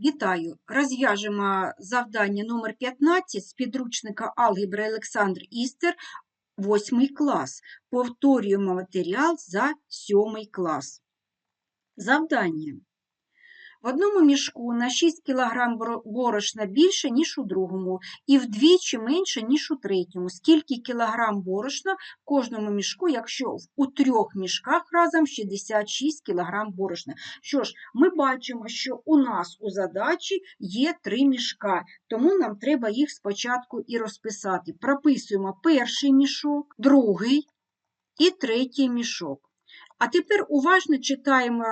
Вітаю! Розв'яжемо завдання номер 15 з підручника алгебри Олександр Істер, 8 клас. Повторюємо матеріал за 7 клас. Завдання. В одному мішку на 6 кг борошна більше, ніж у другому, і вдвічі менше, ніж у третьому. Скільки кілограм борошна в кожному мішку, якщо у трьох мішках разом 66 кг борошна. Що ж, ми бачимо, що у нас у задачі є три мішка, тому нам треба їх спочатку і розписати. Прописуємо перший мішок, другий і третій мішок. А тепер уважно читаємо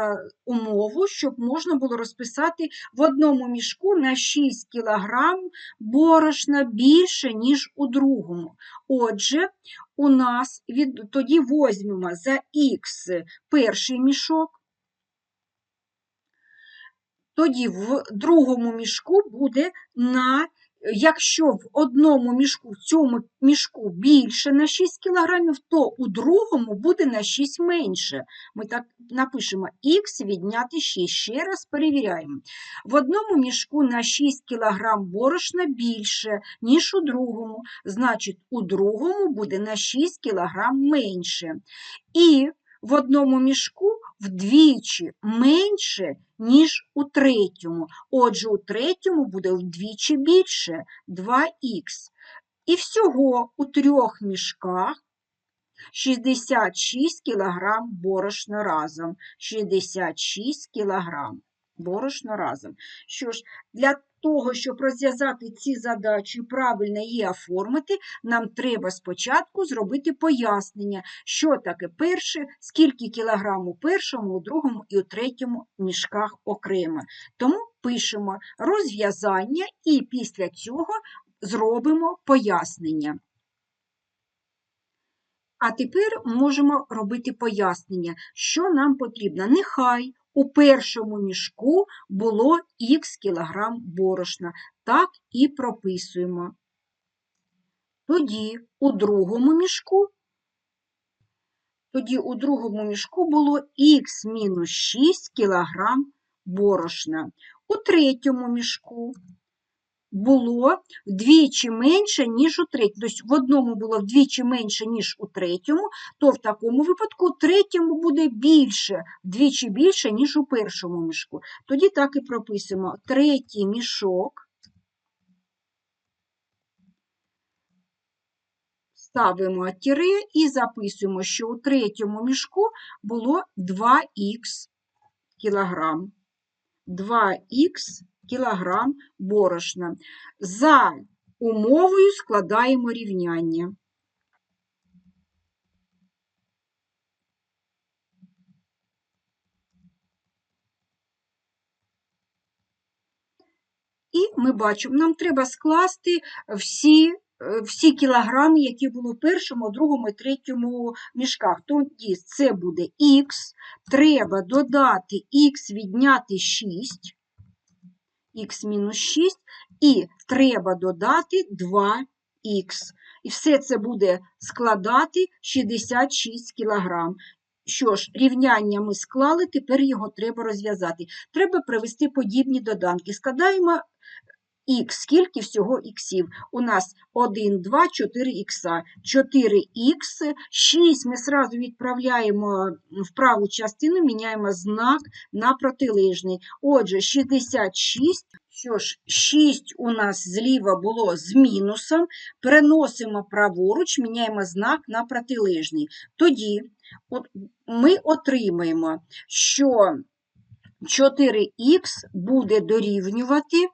умову, щоб можна було розписати в одному мішку на 6 кг борошна більше, ніж у другому. Отже, у нас від, тоді возьмемо за х перший мішок, тоді в другому мішку буде на, якщо в одному мішку, в цьому мішку більше на 6 кг, то у другому буде на 6 менше. Ми так напишемо х відняти 6. Ще раз перевіряємо. В одному мішку на 6 кг борошна більше, ніж у другому. Значить, у другому буде на 6 кг менше. І в одному мішку вдвічі менше, ніж у третьому. Отже, у третьому буде вдвічі більше 2х. І всього у трьох мішках 66 кг борошна разом. 66 кг борошна разом. Що ж, для того, щоб розв'язати ці задачі, і правильно її оформити, нам треба спочатку зробити пояснення, що таке перше, скільки кілограм у першому, у другому і у третьому мішках окремо. Тому пишемо розв'язання і після цього зробимо пояснення. А тепер можемо робити пояснення, що нам потрібно. Нехай у першому мішку було х кілограм борошна. Так і прописуємо. Тоді у другому мішку, тоді у другому мішку було х мінус 6 кілограм борошна. У третьому мішку було вдвічі менше, ніж у третьому. Тобто в одному було вдвічі менше, ніж у третьому, то в такому випадку третьому буде більше, вдвічі більше, ніж у першому мішку. Тоді так і прописуємо третій мішок. Ставимо тире і записуємо, що у третьому мішку було 2х кілограм. 2х кілограм борошна. За умовою складаємо рівняння. І ми бачимо, нам треба скласти всі, е, всі кілограми, які були в першому, другому і третьому мішках. Тоді це буде х, треба додати х відняти 6, х мінус 6, і треба додати 2х. І все це буде складати 66 кг. Що ж, рівняння ми склали, тепер його треба розв'язати. Треба привести подібні доданки. Складаємо х, скільки всього іксів. У нас 1, 2, 4 ікса. 4х, 6 ми сразу відправляємо в праву частину, міняємо знак на протилежний. Отже, 66. Що ж, 6 у нас зліва було з мінусом, переносимо праворуч, міняємо знак на протилежний. Тоді ми отримаємо, що 4х буде дорівнювати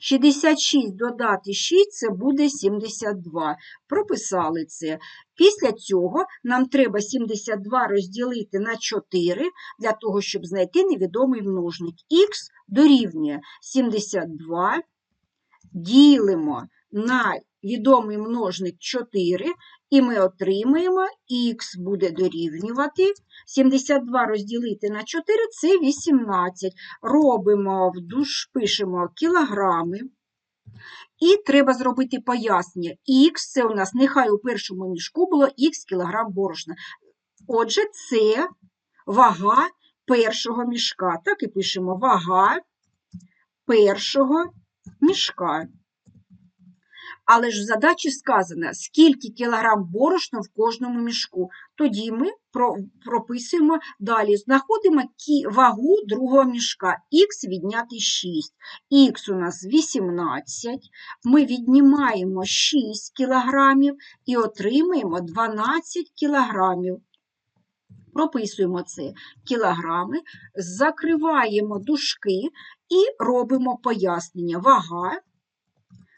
66 додати 6 це буде 72. Прописали це. Після цього нам треба 72 розділити на 4 для того, щоб знайти невідомий множник. Х дорівнює 72, ділимо на відомий множник 4, і ми отримаємо х буде дорівнювати 72 розділити на 4 це 18. Робимо в пишемо кілограми. І треба зробити пояснення. Х це у нас нехай у першому мішку було х кілограм борошна. Отже, це вага першого мішка. Так і пишемо вага першого мішка. Але ж в задачі сказано, скільки кілограм борошна в кожному мішку. Тоді ми прописуємо далі, знаходимо вагу другого мішка. Х відняти 6. Х у нас 18. Ми віднімаємо 6 кілограмів і отримаємо 12 кілограмів. Прописуємо це кілограми, закриваємо дужки і робимо пояснення. Вага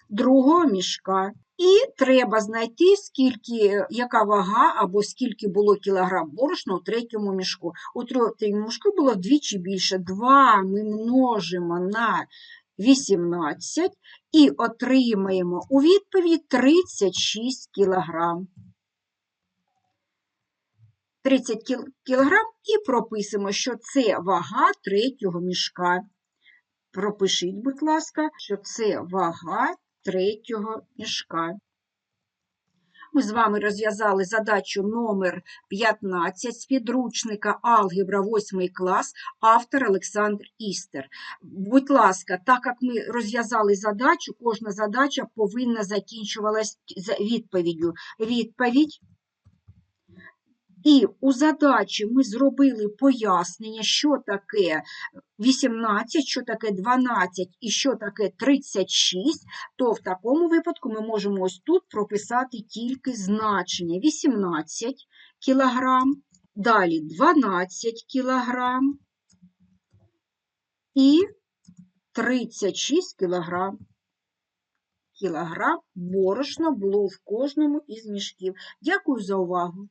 другого мішка. І треба знайти, скільки, яка вага або скільки було кілограм борошна у третьому мішку. У третьому мішку було вдвічі більше. 2 ми множимо на 18 і отримаємо у відповідь 36 кілограм. 30 кілограм і прописуємо, що це вага третього мішка. Пропишіть, будь ласка, що це вага третього мішка. Ми з вами розв'язали задачу номер 15 з підручника Алгебра 8 клас, автор Олександр Істер. Будь ласка, так як ми розв'язали задачу, кожна задача повинна закінчувалась відповіддю. Відповідь і у задачі ми зробили пояснення, що таке 18, що таке 12 і що таке 36, то в такому випадку ми можемо ось тут прописати тільки значення 18 кілограм, далі 12 кілограм і 36 кілограм. Кілограм борошна було в кожному із мішків. Дякую за увагу.